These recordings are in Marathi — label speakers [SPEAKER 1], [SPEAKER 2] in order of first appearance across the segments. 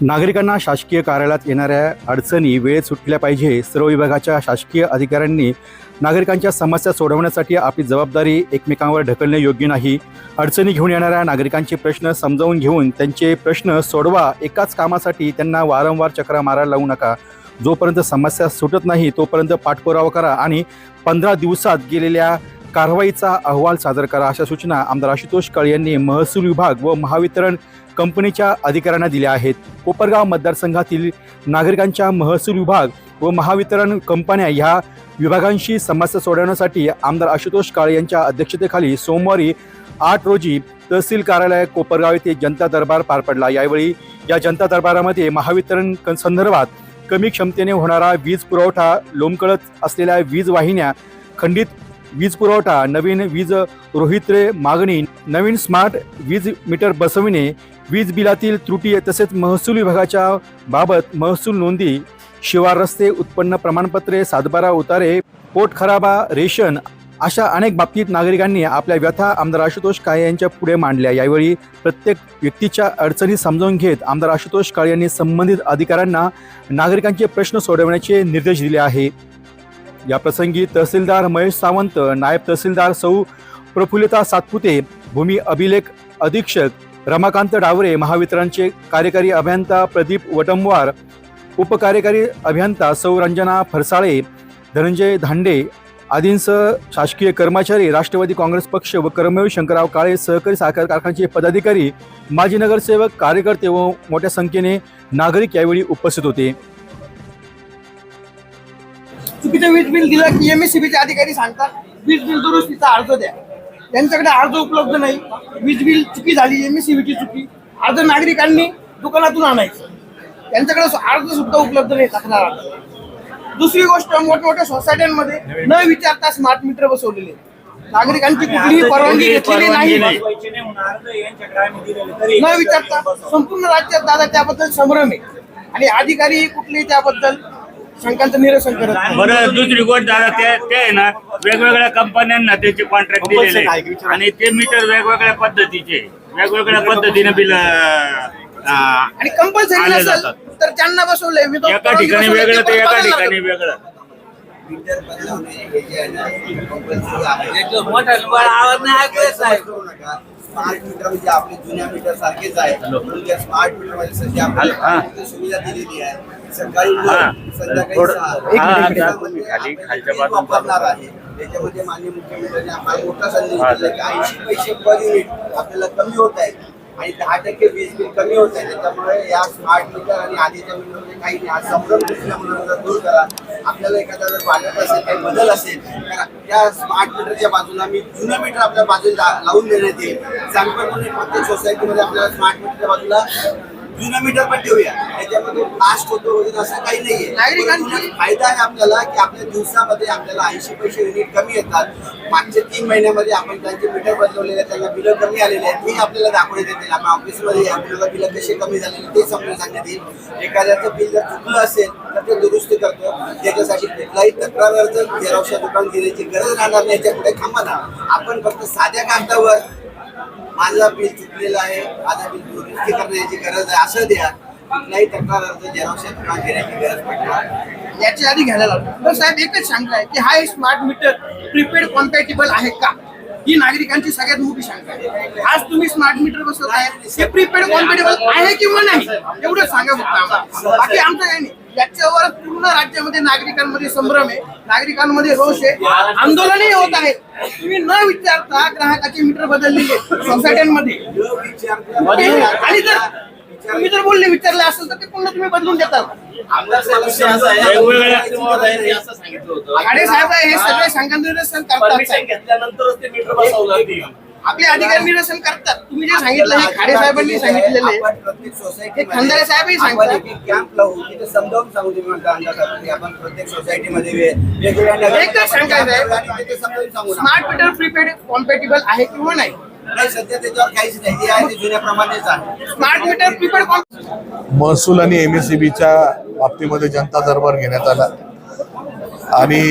[SPEAKER 1] नागरिकांना शासकीय कार्यालयात येणाऱ्या अडचणी वेळेत सुटल्या पाहिजे सर्व विभागाच्या शासकीय अधिकाऱ्यांनी नागरिकांच्या समस्या सोडवण्यासाठी आपली जबाबदारी एकमेकांवर ढकलणे योग्य नाही. अडचणी घेऊन येणाऱ्या नागरिकांचे प्रश्न समजावून घेऊन त्यांचे प्रश्न सोडवा एकाच कामासाठी त्यांना वारंवार चक्रा मारायला लावू नका. जोपर्यंत समस्या सुटत नाही तोपर्यंत पाठपुरावा करा आणि पंधरा दिवसात गेलेल्या कारवाईचा अहवाल सादर करा अशा सूचना आमदार आशुतोष काळे यांनी महसूल विभाग व महावितरण कंपनीच्या अधिकाऱ्यांना दिल्या आहेत. कोपरगाव मतदारसंघातील नागरिकांच्या महसूल विभाग व महावितरण कंपन्या ह्या विभागांशी समस्या सोडवण्यासाठी आमदार आशुतोष काळे यांच्या अध्यक्षतेखाली सोमवारी आठ रोजी तहसील कार्यालय कोपरगाव येथे जनता दरबार पार पडला. यावेळी या जनता दरबारामध्ये महावितरण क- संदर्भात कमी क्षमतेने होणारा वीज पुरवठा लोंबकळत असलेल्या वीज वाहिन्या खंडित वीज पुरवठा नवीन वीज रोहित्रे मागणी नवीन स्मार्ट वीज मीटर बसविणे वीज बिलातील त्रुटी तसेच महसूल विभागाच्या बाबत महसूल नोंदी शिवार रस्ते उत्पन्न प्रमाणपत्रे सातबारा उतारे पोट खराबा रेशन अशा अनेक बाबतीत नागरिकांनी आपल्या व्यथा आमदार आशुतोष काळे यांच्या पुढे मांडल्या. यावेळी प्रत्येक व्यक्तीच्या अडचणी समजावून घेत आमदार आशुतोष काळे यांनी संबंधित अधिकाऱ्यांना नागरिकांचे प्रश्न सोडवण्याचे निर्देश दिले आहे. या प्रसंगी तहसीलदार महेश सावंत नायब तहसीलदार सौ प्रफुल्लिता सातपुते भूमी अभिलेख अधीक्षक रमाकांत डावरे महावितरणचे कार्यकारी अभियंता प्रदीप वटमवार उपकार्यकारी अभियंता सौ रंजना फरसाळे धनंजय धांडे आदींसह शासकीय कर्मचारी राष्ट्रवादी काँग्रेस पक्ष व कर्मवीर शंकरराव काळे सहकारी साखर कारखान्याचे पदाधिकारी माजी नगरसेवक कार्यकर्ते व मोठ्या संख्येने नागरिक यावेळी उपस्थित होते.
[SPEAKER 2] चुकीचं वीज बिल दिलं की एमएससीबीचे अधिकारी सांगतात वीज बिल दुरुस्तीचा अर्ज द्या. त्यांच्याकडे अर्ज उपलब्ध नाही. वीज बिल चुकी झाली एमएससीबीची चुकी. अर्ज नागरिकांनी दुकानातून आणायचं. त्यांच्याकडे सु- अर्ज सुद्धा उपलब्ध नाही तक्रार दुसरी गोष्ट मोठमोठ्या सोसायट्यांमध्ये न विचारता स्मार्ट मीटर बसवलेले. नागरिकांची कुठलीही परवानगी घेतलेली नाही. न विचारता संपूर्ण राज्यात दादा त्याबद्दल संभ्रम आहे. आणि अधिकारी कुठलेही त्याबद्दल शंकांचं निरसन करत नाही.
[SPEAKER 3] बरं दुसरी गोष्ट दादा ते ते आहे ना वेगवेगळ्या कंपन्यांना त्याचे कॉन्ट्रॅक्ट दिलेले आहे. आणि ते मीटर वेगवेगळ्या पद्धतीचे वेगवेगळ्या पद्धतीने बिल
[SPEAKER 2] आणि कंपल्सरी
[SPEAKER 3] आले
[SPEAKER 2] नसेल
[SPEAKER 3] जातात.
[SPEAKER 2] तर ज्यांना बसवलंय मी तो
[SPEAKER 3] एका
[SPEAKER 2] परवानगी
[SPEAKER 3] ठिकाणी
[SPEAKER 2] बसवलंय,
[SPEAKER 3] वेगळं
[SPEAKER 2] ते
[SPEAKER 3] एका ठिकाणी
[SPEAKER 2] लागतं.
[SPEAKER 3] वेगळं
[SPEAKER 4] मीटर बदलवणे हे जे आहे ना कंपल्सरी आहे स्मार्ट मीटर म्हणजे आपले जुन्या मीटर सारखेच आहे पण त्या स्मार्ट मीटरमध्ये सध्या
[SPEAKER 3] हा.
[SPEAKER 4] आपल्याला सुविधा दिलेली आहे सकाळी
[SPEAKER 3] हा.
[SPEAKER 4] नऊ, संध्याकाळी
[SPEAKER 3] थोडं-
[SPEAKER 4] सहा.
[SPEAKER 3] हा, हा,
[SPEAKER 4] त्यामध्ये
[SPEAKER 3] हा, खाली-
[SPEAKER 4] आपण
[SPEAKER 3] खालच्या
[SPEAKER 4] वीज
[SPEAKER 3] बाजूला
[SPEAKER 4] वापरणार आहे. त्याच्यामध्ये माननीय मुख्यमंत्र्यांनी हा मोठा संदेश दिला की ऐंशी पैसे पर युनिट आपल्याला कमी होत आहे आणि दहा टक्के वीज बिल कमी होत आहे. त्याच्यामुळे या स्मार्ट मीटर आणि आधीच्या मीटरमध्ये काही नाही हा संभ्रम दिसल्यामुळे जरा दूर करा आपल्याला एखादा जर वाटत असेल काही बदल असेल तर त्या स्मार्ट मीटरच्या बाजूला मी जुनं मीटर आपल्या बाजूला लावून देण्यात येईल. सांगतो प्रत्येक सोसायटीमध्ये आपल्याला स्मार्ट मीटरच्या बाजूला जुनं मीटर पण ठेवूया. त्याच्यामध्ये ब्लास्ट होतो वगैरे असं काही नाहीये.
[SPEAKER 2] नागरिकांची-
[SPEAKER 4] फायदा आहे आपल्याला की आपल्या दिवसामध्ये आपल्याला ऐंशी पैसे युनिट कमी येतात. मागच्या तीन महिन्यामध्ये आपण त्यांचे मीटर बदलवलेले त्यांना बिलं कमी आलेले आहेत. ते आपल्याला दाखवण्यात येतील. आपण ऑफिसमध्ये आपल्याला बिलं कसे कमी झालेले ते समजून सांगण्यात येईल. एखाद्याचं बिल जर चुकलं असेल तर ते दुरुस्त करतो. त्याच्यासाठी कुठलाही तक्रार अर्ज दुकान देण्याची गरज राहणार नाही. याच्यापुढे थांबा आपण फक्त साध्या कागदावर माझा बिल चुकलेलं आहे माझा बिल दुरुस्ती करण्याची गरज आहे असं द्या. कुठलाही तक्रार अर्ज झेरॉक्सच्या घेण्याची गरज पडणार
[SPEAKER 2] याची आधी घ्यायला लागतो तर साहेब एकच सांगताय आहे की हा स्मार्ट मीटर प्रीपेड कॉम्पॅटेबल आहे का? ही नागरिकांची सगळ्यात मोठी शंका आहे आज तुम्ही स्मार्ट मीटर बसत आहे हे प्रीपेड कॉम्पॅटेबल आहे किंवा नाही? एवढं सांगा फक्त आम्हाला. बाकी आमचं काही नाही. याच्यावर पूर्ण राज्यामध्ये नागरिकांमध्ये संभ्रम आहे. नागरिकांमध्ये रोष आहे. आंदोलनही होत आहे. तुम्ही न विचारता ग्राहकाचे मीटर बदललेले सोसायट्यांमध्ये आणि जर तुम्ही जर बोलले विचारले असेल तर ते पुन्हा तुम्ही बदलून देतात साहेब हे सगळे निरसन करतात साहेब. आपले अधिकारी निरसन करतात. तुम्ही जे सांगितलं हे खाडे साहेबांनी सांगितलेले
[SPEAKER 4] आपण प्रत्येक सोसायटी
[SPEAKER 2] हे खंदारे साहेबही सांगतात.
[SPEAKER 4] कॅम्प लावू तिथे समजावून सांगू तुम्ही म्हणता अंदाजात की आपण प्रत्येक सोसायटीमध्ये वेगवेगळ्या
[SPEAKER 2] एकच शंका आहे. स्मार्ट मीटर प्रीपेड कॉम्पॅटेबल आहे किंवा नाही?
[SPEAKER 4] नाही सध्या त्याच्यावर काहीच नाही. ते आहे ते जुन्याप्रमाणेच आहे.
[SPEAKER 2] स्मार्ट मीटर प्रीपेड
[SPEAKER 5] महसूल आणि एम एस सी बीच्या बाबतीमध्ये जनता दरबार घेण्यात आला. आणि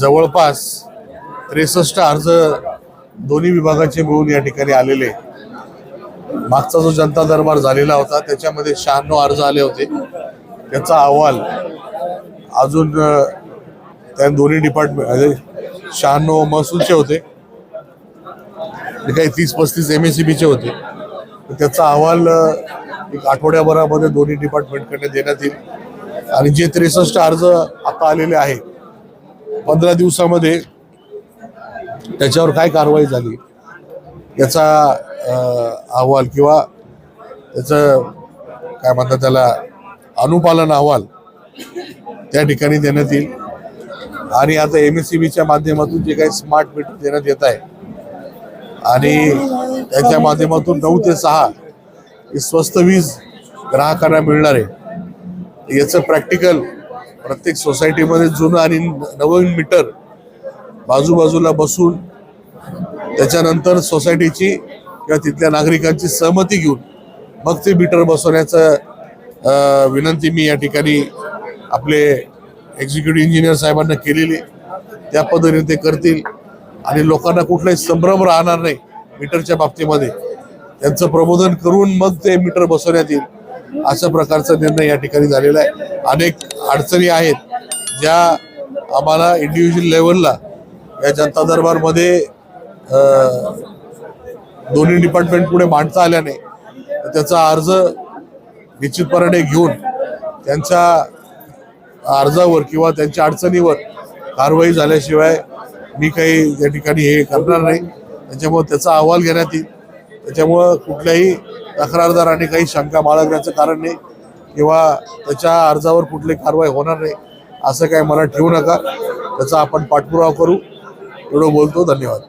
[SPEAKER 5] जवळपास त्रेसष्ट अर्ज दोन्ही विभागाचे मिळून या ठिकाणी आलेले. मागचा जो जनता दरबार झालेला होता त्याच्यामध्ये शहाण्णव अर्ज आले होते. त्याचा अहवाल अजून त्या दोन्ही डिपार्टमेंट शहाण्णव महसूलचे होते. काही तीस पस्तीस एम एस सी बीचे होते. त्याचा अहवाल एक आठवड्याभरामध्ये दोन्ही डिपार्टमेंटकडे देण्यात येईल. आणि जे त्रेसष्ट अर्ज आता आलेले आहे पंधरा दिवसामध्ये त्याच्यावर काय कारवाई झाली याचा अहवाल किंवा त्याचं काय म्हणतात त्याला अनुपालन अहवाल त्या ठिकाणी देण्यात येईल. आणि आता एम एस सी बीच्या माध्यमातून जे काही स्मार्ट मीटर देण्यात येत आहे आणि त्याच्या माध्यमातून नऊ ते सहा ही स्वस्त वीज ग्राहकांना मिळणार आहे. याचं प्रॅक्टिकल प्रत्येक सोसायटीमध्ये जुनं आणि नवीन मीटर बाजूबाजूला बसून त्याच्यानंतर सोसायटीची किंवा तिथल्या नागरिकांची सहमती घेऊन मग ते मीटर बसवण्याचं विनंती मी या ठिकाणी आपले एक्झिक्युटिव्ह इंजिनियर साहेबांना केलेली त्या पद्धतीने ते करतील. आणि लोकांना कुठलाही संभ्रम राहणार नाही मीटरच्या बाबतीमध्ये. त्यांचं प्रबोधन करून मग ते मीटर बसवण्यात येईल अशा प्रकारचा निर्णय या ठिकाणी झालेला आहे. अनेक अडचणी आहेत ज्या आम्हाला इंडिव्हिज्युअल लेवलला या जनता दरबारमध्ये दोन्ही डिपार्टमेंट पुढे मांडता आल्या नाही तर त्याचा अर्ज निश्चितपणे घेऊन त्यांच्या अर्जावर किंवा त्यांच्या अडचणीवर कारवाई झाल्याशिवाय मी काही या ठिकाणी हे करणार नाही. त्याच्यामुळं त्याचा अहवाल घेण्यात येईल. त्याच्यामुळं कुठल्याही तक्रारदाराने काही शंका बाळगण्याचं कारण नाही किंवा त्याच्या अर्जावर कुठली कारवाई होणार नाही असं काही मला ठेवू नका. त्याचा आपण पाठपुरावा करू. एवढं बोलतो धन्यवाद.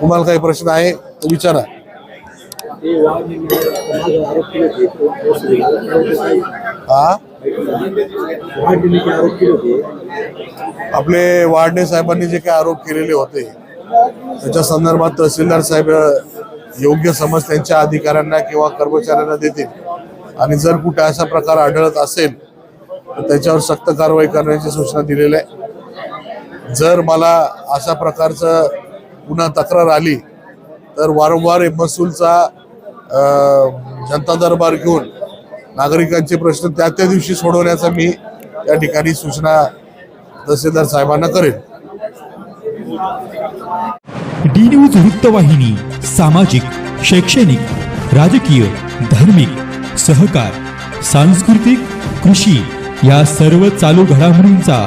[SPEAKER 5] तुम्हाला काही प्रश्न आहे तो विचारा. हा? आपले वाडणे साहेबांनी जे काही आरोप केलेले होते त्याच्या संदर्भात तहसीलदार साहेब योग्य समज त्यांच्या अधिकाऱ्यांना किंवा कर्मचाऱ्यांना देतील. आणि जर कुठे असा प्रकार आढळत असेल तर त्याच्यावर सक्त कारवाई करण्याची सूचना दिलेल्या आहे. जर मला अशा प्रकारचं पुन्हा तक्रार आली तर वारंवार महसूलचा जनता दरबार घेऊन नागरिकांचे प्रश्न त्या त्या दिवशी सोडवण्याचा मी त्या ठिकाणी सूचना तहसीलदार साहेबांना करेन.
[SPEAKER 6] डी न्यूज वृत्तवाहिनी सामाजिक शैक्षणिक राजकीय धार्मिक सहकार सांस्कृतिक कृषी या सर्व चालू घडामोडींचा